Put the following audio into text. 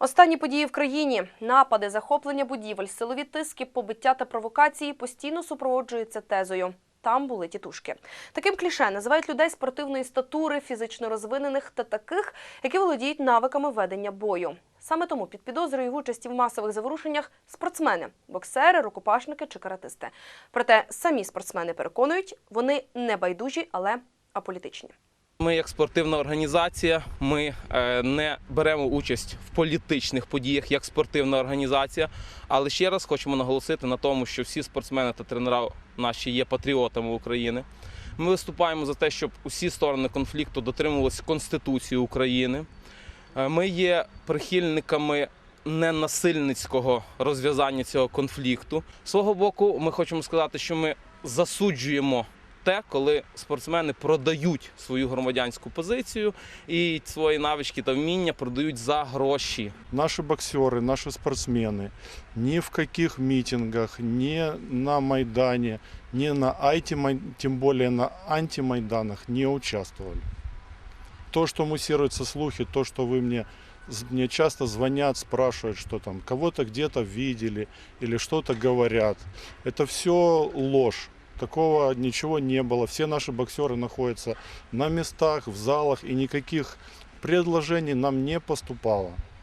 Останні події в країні, напади, захоплення будівель, силові тиски, побиття та провокації постійно супроводжуються тезою. Там були тітушки. Таким кліше називають людей спортивної статури, фізично розвинених та таких, які володіють навиками ведення бою. Саме тому під підозрою в участі в масових заворушеннях спортсмени, боксери, рукопашники чи каратисти. Проте самі спортсмени переконують, вони не байдужі, але аполітичні. Ми, як спортивна організація, ми е, не беремо участь в політичних подіях як спортивна організація. Але ще раз хочемо наголосити на тому, що всі спортсмени та тренера наші є патріотами України. Ми виступаємо за те, щоб усі сторони конфлікту дотримувалися Конституції України. Е, Ми є прихильниками ненасильницького розв'язання цього конфлікту. З свого боку, ми хочемо сказати, що ми засуджуємо те, коли спортсмени продають свою громадянську позицію і свої навички та вміння продають за гроші. Наши боксеры, наши спортсмены ни в каких митингах, ни на Майдане, ни на айти, тем более на антимайданах не участвовали. То, что муссируются слухи, то, что вы мне, з- мне часто звонят, спрашивают, что там кого-то где-то видели или что-то говорят, это все ложь. Такого ничего не было. Все наши боксеры находятся на местах, в залах, и никаких предложений нам не поступало.